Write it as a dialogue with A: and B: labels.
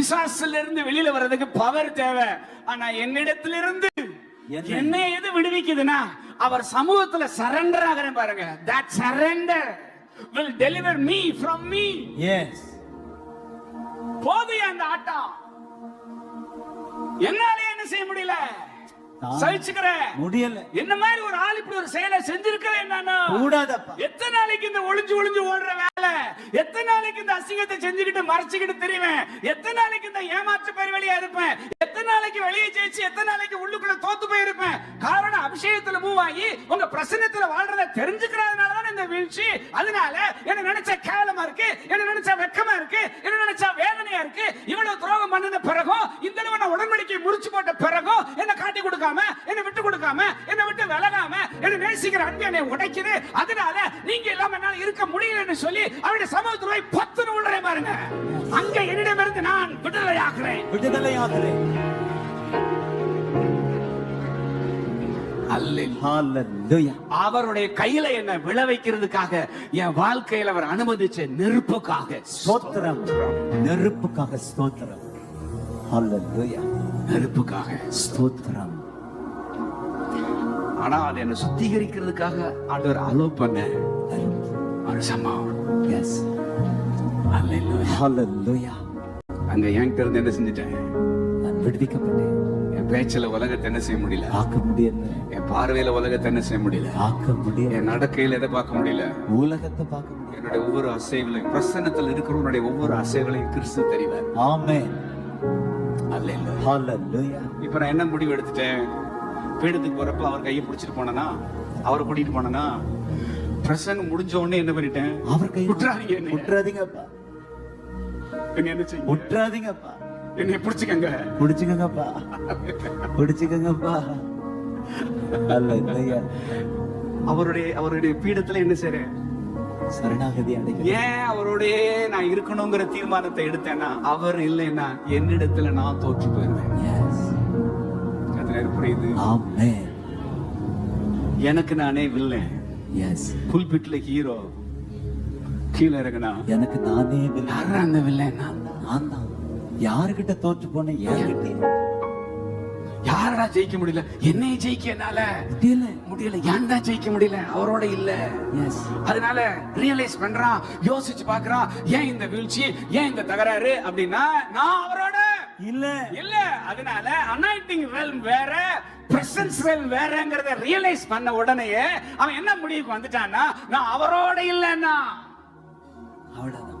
A: பிசாசுல இருந்து வெளியில வர்றதுக்கு பவர் தேவை. ஆனா என்னிடத்திலிருந்து
B: என்ன?
A: எது விடுவிக்குதுன்னா அவர் சமூகத்துல சரண்டர் ஆகிறேன் பாருங்க. That surrender will deliver me from me.
B: Yes
A: போதும் அந்த ஆட்டம் என்னாலே என்ன செய்ய முடியல? சகிச்சுக்கிறேன்.
B: முடியல.
A: என்ன மாதிரி ஒரு ஆள் இப்படி ஒரு செயலை செஞ்சிருக்கிறேன் நானு?
B: கூடாதப்பா.
A: எத்தனை நாளைக்கு இந்த ஒளிஞ்சு ஒளிஞ்சு ஓடுற வேலை? எத்தனை நாளைக்கு இந்த அசிங்கத்தை செஞ்சுக்கிட்டு மறைச்சுக்கிட்டு தெரியுவேன் எத்தனை நாளைக்கு இந்த ஏமாற்று பேர் வெளியா இருப்பேன்? எத்தனை நாளைக்கு வெளியே ஜெயிச்சு எத்தனை நாளைக்கு உள்ளுக்குள்ள தோத்து போயிருப்பேன்? காரணம் அபிஷேகத்துல மூவ் ஆகி உங்க பிரசன்னத்துல வாழ்றத தெரிஞ்சுக்கிறதுனால தான் இந்த வீழ்ச்சி? அதனால என்ன நினைச்சா கேவலமா இருக்கு என்ன நினைச்சா வெக்கமா இருக்கு என்ன நினைச்சா வேதனையா இருக்கு. இவ்வளவு துரோகம் பண்ணின பிறகும் இந்த உடன்படிக்கை முடிச்சு போட்ட பிறகும் என்ன காட்டி கொடுக்காம விட்டு கொடுக்காம என்ன விட்டு விலகாம என்ன நேசிக்கிற அன்பு என்னை உடைக்குது. அதனால நீங்க இல்லாம என்னால இருக்க முடியலன்னு சொல்லி அவருடைய சமூகத்துல போய் பத்துன்னு உள்ளே பாருங்க. அங்க என்னிடமிருந்து நான் விடுதலை ஆகிறேன் அவருடைய கையில என்ன விளைவிக்கிறதுக்காக என் வாழ்க்கையில அவர் அனுமதிச்ச நெருப்புக்காக.
B: ஸ்தோத்திரம். நெருப்புக்காக ஸ்தோத்திரம்.
A: நெருப்புக்காக.
B: ஸ்தோத்திரம்.
A: ஆனா அது என்ன சுத்திகரிக்கிறதுக்காக ஆண்டவர் அலோ பண்ண ஒரு சம்பவம்.
B: எஸ்
A: அங்க என்கிட்ட இருந்து என்ன செஞ்சுட்டேன்?
B: நான் விடுவிக்கப்பட்டேன்.
A: என் பேச்சுல உலகத்தை என்ன செய்ய முடியல?
B: ஆக்க முடியல.
A: என் பார்வையில உலகத்தை என்ன செய்ய முடியல?
B: ஆக்க முடியல.
A: என் நடக்கையில எதை பார்க்க முடியல?
B: உலகத்தை பார்க்க முடியல.
A: என்னுடைய ஒவ்வொரு அசைவுலையும் பிரசன்னத்தில் இருக்கிறவனுடைய ஒவ்வொரு அசைவுலையும் கிறிஸ்து தெரிவார். அல்லேலூயா.
B: ஹalleluya
A: இப்ப நான் என்ன முடிவு எடுத்துட்டேன்? பீடத்துக்கு போறப்ப அவர் கையை பிடிச்சிட்டு போனனா அவரை கூட்டிட்டு போனனா பிரசங்கம் முடிஞ்ச உடனே என்ன பண்ணிட்டேன்?
B: அவர் கை
A: விட்டுறாதீங்க.
B: விட்டுறாதீங்கப்பா
A: என்ன என்ன
B: விட்டுறாதீங்கப்பா
A: என்னை பிடிச்சுக்கங்க.
B: பிடிச்சுக்கங்கப்பா. பிடிச்சுக்கங்கப்பா.
A: அவருடைய அவருடைய பீடத்துல என்ன செய்றேன்?
B: சரணாகதி அடைகிறேன்.
A: ஏன் அவரோடய நான் இருக்கணுங்கிற தீர்மானத்தை எடுத்தேன்னா அவர் இல்லைன்னா என்னிடத்துல நான் தோற்று போயிருவேன். அது புரியுது
B: ஆமென்
A: எனக்கு நானே வில்லை
B: எஸ்
A: புல்பிட்ல ஹீரோ கீழே இறங்குனா.
B: எனக்கு நானே வில்லை.
A: யாரா அந்த வில்லன்?
B: நான் தான். யாருகிட்ட தோற்று போனேன் என்கிட்ட
A: யாரடா ஜெயிக்க முடியல? என்னைய ஜெயிக்க என்னால?
B: முடியல.
A: முடியல. ஏன்டா ஜெயிக்க முடியல? அவரோட இல்ல.
B: எஸ்
A: அதனால ரியலைஸ் பண்றான் யோசிச்சு பாக்குறான் ஏன் இந்த வீழ்ச்சி ஏன் இந்த தகராறு அப்படின்னா நான் அவரோட
B: இல்ல.
A: இல்ல அதனால அனாயிட்டிங் வெல்ம் வேற பிரசன்ஸ் வெல் வேறங்கிறத ரியலைஸ் பண்ண உடனேயே அவன் என்ன முடிவுக்கு வந்துட்டான்னா நான் அவரோட இல்லைன்னா.
B: அவ்வளவுதான்.